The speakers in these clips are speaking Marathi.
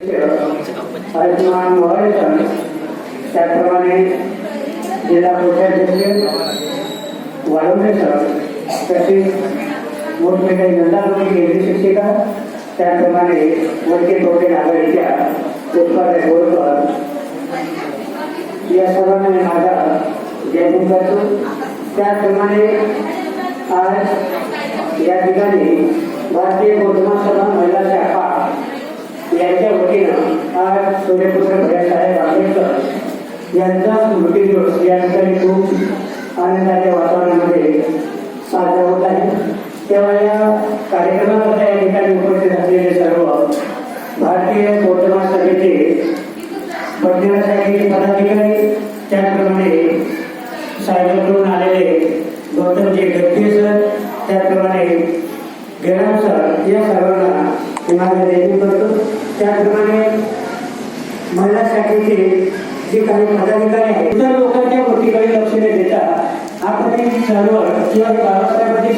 आयुष्मान मोहरेकर त्याप्रमाणे जिल्हा परिषद वाढवणे सर तसेच मोठमोठ्या नंदारोगी केंद्रीय शिक्षिका त्याप्रमाणे वडके टोटे आघाडीच्या उत्पादक बोरकर या सर्वांना मी माझा जयपूर करतो. त्याचप्रमाणे आज या ठिकाणी भारतीय बौद्ध सभा महिला शाखा यांच्या वतीनं आज सूर्यपुत्र भैयासाहेब आंबेडकर यांचा स्मृती दिवस या ठिकाणी खूप आनंदाच्या वातावरणामध्ये साजरा होत आहे. तेव्हा या कार्यक्रमामध्ये या ठिकाणी उपस्थित असलेले सर्व भारतीय बौद्ध सभेचे बडनेरा पदाधिकारी त्याचप्रमाणे साहेबांकडून आलेले गौतमजी गडके सर त्याचप्रमाणे गेराम सर या सर्व माझं देखील करतो. जे काही पदाधिकारी आहेत इतर लोकांच्या गोष्टीकडे लक्ष न देता आपण एक चळवळ किंवा बाबासाहेबांची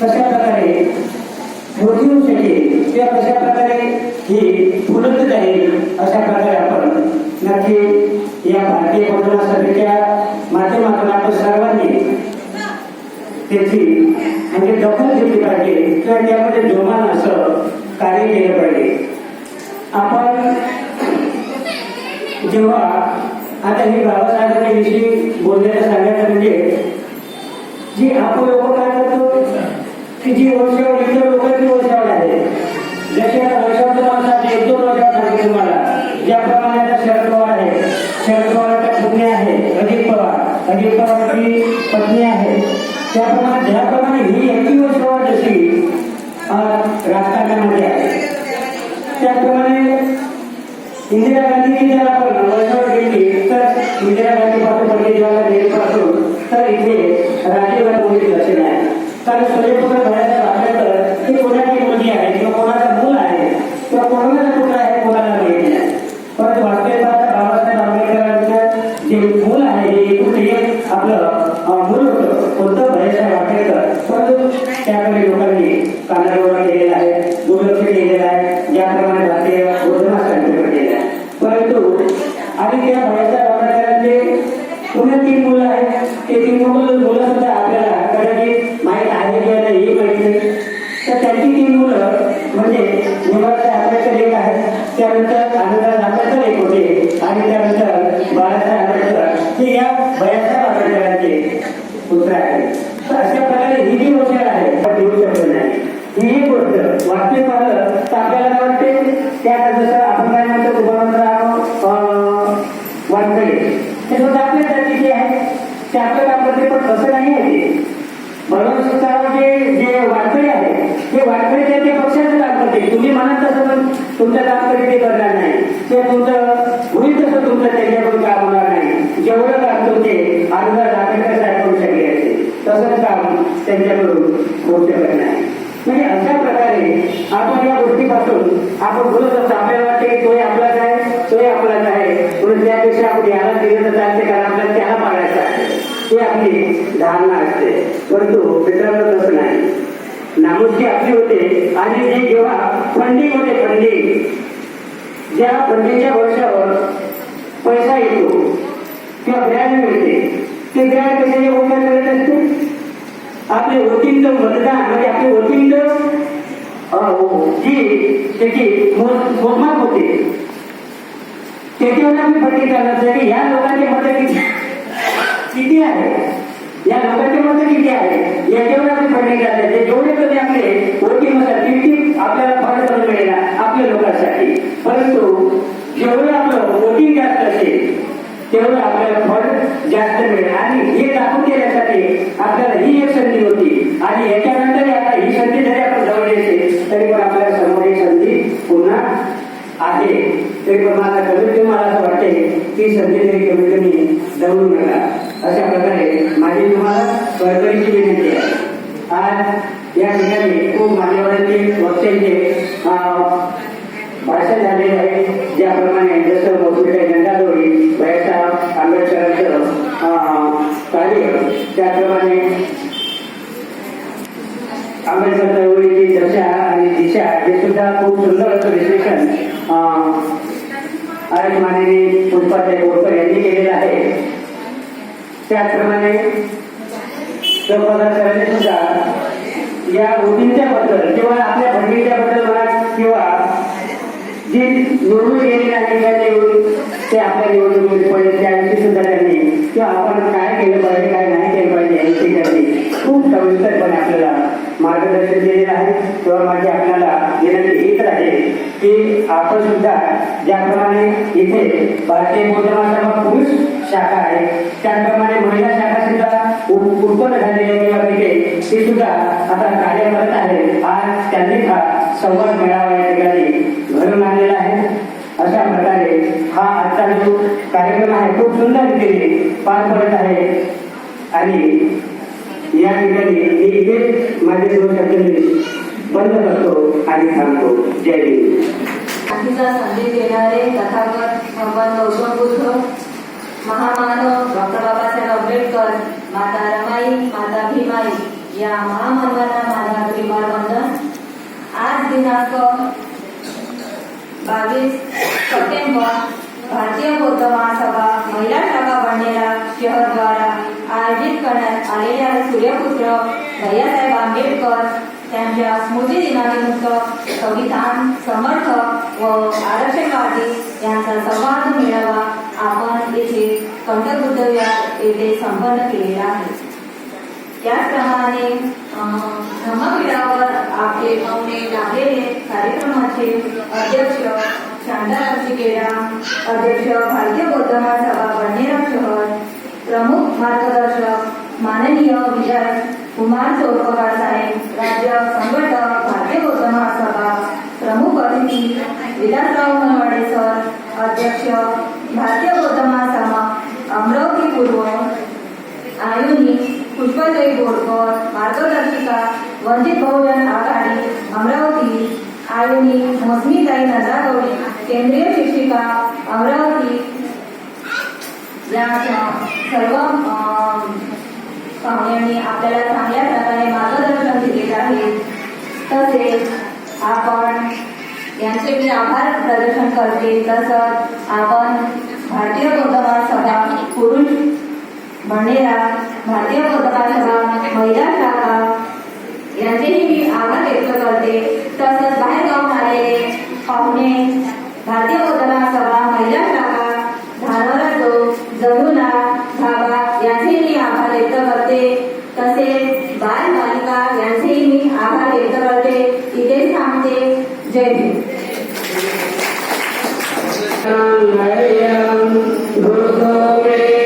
कशा प्रकारे मोठी होऊ शकेल किंवा कशा प्रकारे ही फुलत जाईल अशा प्रकारे आपण नक्की बाबासाहेबांच्या बोलण्याचं सांगायचं म्हणजे जी आपण लोक काय करतो की जी वर्षावर इतर लोकांची वर्षावर आहे. जसे आता वर्षावर माणसात एक दोन वर्षात सांगते तुम्हाला ज्याप्रमाणे आता शरद पवार आहे शरद पवारच्या पत्नी आहे अजित पवार. अजित पवारची पत्नी आहे. त्याप्रमाणे ज्याप्रमाणे ही एकटी वर्षावर जशी राजकारणामध्ये आहे. त्याप्रमाणे इंदिरा गांधीची जर आपण वर्षावर गेली ಸರ್ भयासाहेब पुत्र आहे. तर अशा प्रकारे ही जी गोष्ट आहे देऊ शकत नाही. ही एक गोष्ट वाक्य पाहिलं तर आपल्याला वाटते त्या जसं आपण काय म्हणतो उदाहरणार्थ वाटकडे हे सुद्धा आपल्या जातीचे आहे ते आपलं काम पण तसं नाही आहे ते. म्हणून जे जे वारकरी आहे ते वारकरी त्यांच्या पक्षाचं काम करते. तुम्ही म्हणत तसं पण तुमच्या काम तरी ते करणार नाही ते तुमचं होईल तसं तुमचं त्यांच्याकडून काम होणार नाही जेवढं काम तुमचे आमदार आंबेडकर साहेब करू शकले असते तसंच काम त्यांच्याकडून होऊ शकत नाही म्हणजे अशा प्रकारे आपण या गोष्टीपासून आपण बोलत असतो आपल्याला वाटते की तोही आपलाच आहे तोही आपलाच आहे. म्हणून त्यापेक्षा आपण याला दिलं तर चालते कारण आपल्याला त्याला मागायचं आहे. ही आपली धारणा असते. परंतु मित्रांनो तसं नाही. नामुष्की आपली होते आणि जे जेव्हा फंडिंग होते फंडिंग. ज्या फंडिंगच्या वर्षावर पैसा येतो किंवा ग्रँड मिळते ते ग्रँड कशाच्या वर्षात करत असते? आपले ओतिंद मतदान म्हणजे आपले ओतिंद जी त्याची मोजमाप होते. त्याच्यावर मी फंडिंग करणार की या लोकांचे मत किती? किती आहे? या लोकांचे मत किती आहे? याच्यावर आपण फंडिंग करायचे जेवढे कधी आपले वोटिंग होतात तितकी आपल्याला फळ करून मिळेल आपल्या लोकांसाठी. परंतु जेवढं आपलं वोटिंग जास्त असेल तेवढं आपल्याला फंड जास्त मिळेल. आणि हे दाखवून देण्यासाठी आपल्याला ही एक संधी होती. आणि याच्यानंतर तरी पण मला कमीत कमी मला असं वाटते ती संधी तरी कमीत कमी जवळून नका अशा प्रकारे माझी तुम्हाला कळकळीची विनंती आहे. आज या ठिकाणी खूप मान्यवरांचे वक्त्यांचे भाषण झालेले आहे. ज्याप्रमाणे जसं मोठमोठ्या जनताजवळी भैयासाहेब आंबेडकरांचं कार्य त्याप्रमाणे आंबेडकर चळवळीची दशा आणि दिशा हे सुद्धा खूप सुंदर असं विश्लेषण आणि माननीय पुष्पाताई बोरकर यांनी केलेलं आहे. त्याचप्रमाणे चौपदार सरांनी सुद्धा या गोष्टींच्या बद्दल किंवा आपल्या भगिनीच्या बद्दल म्हणा किंवा जी निवडून गेलेली आहे त्या निवडून ते आपल्या निवडणुकीमध्ये पडेल त्याविषयी सुद्धा त्यांनी किंवा आपण काय केलं पाहिजे काय नाही केलं पाहिजे याविषयी त्यांनी खूप सविस्तरपणे आपल्याला मार्गदर्शन केलेलं आहे. किंवा माझी आपल्याला विनंती हीच आहे की आपण सुद्धा ज्याप्रमाणे इथे भारतीय बौद्ध पुरुष शाखा आहे त्याप्रमाणे महिला शाखा सुद्धा उत्पन्न झालेली आहे किंवा तिथे सुद्धा आता कार्य करत आहे. आज त्यांनी हा संवाद मेळावा या ठिकाणी घडून आणलेला आहे. अशा प्रकारे हा आजचा जो कार्यक्रम आहे खूप सुंदर रीतीने पार पडत आहे. आणि या ठिकाणी मी इथे माझे दोन शब्द बंद करतो आणि थांबतो. जय हिंद. शांतीचा संदेश देणारे तथागत भगवान गौतम बुद्ध महामानव डॉक्टर बाबासाहेब आंबेडकर माता रमाई माता भीमाई या महामानवांना माझा प्रेमाळ वंदन. आज दिनांक बावीस सप्टेंबर भारतीय बौद्ध महासभा महिला शाखा बनलेला शहर द्वारा आयोजित करण्यात आलेल्या सूर्यपुत्र भैयासाहेब आंबेडकर त्यांच्या स्मृती दिनानिमित्त संविधान समर्थक व आरक्षणवादी यांचा संवाद मेळावा आपण येथे कंठबुद्ध येथे संपन्न केलेला आहे. त्याचप्रमाणे अं, धम्मपीठावर आपले पाहुणे लागलेले कार्यक्रमाचे अध्यक्ष शांताराम केडा अध्यक्ष भारतीय बौद्ध महासभा बडनेरा शहर प्रमुख मार्गदर्शक माननीय विजय कुमार चौरपगार साहेब राज्य संघटक भारतीय बौद्ध महासभा प्रमुख अतिथी विलासराव मनवाडे सर अध्यक्ष भारतीय बौद्ध महासभा अमरावती पूर्व आयुनी पुष्पाताई बोरकर मार्गदर्शिका वंचित बहुजन आघाडी अमरावती आयुनी मोसमीताई नजागवडी केंद्रीय शिक्षिका अमरावती या सर्व अं, पाहुण्यांनी आपल्याला चांगल्या प्रकारे मार्गदर्शन दिलेलं आहे. तसेच आपण यांचे मी आभार प्रदर्शन करते. तसंच आपण भारतीय बौद्ध सभा पुरुष बंडेरा भारतीय बौद्ध सभा महिला शाखा यांचेही मी आभार व्यक्त करते. तसंच बाहेर बाहेरगावून आलेले पाहुणे भारतीय बौद्ध सभा महिला शाखा धानोरा जो जमुना इथेच थांबते जय हिंद बुद्धं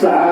साधु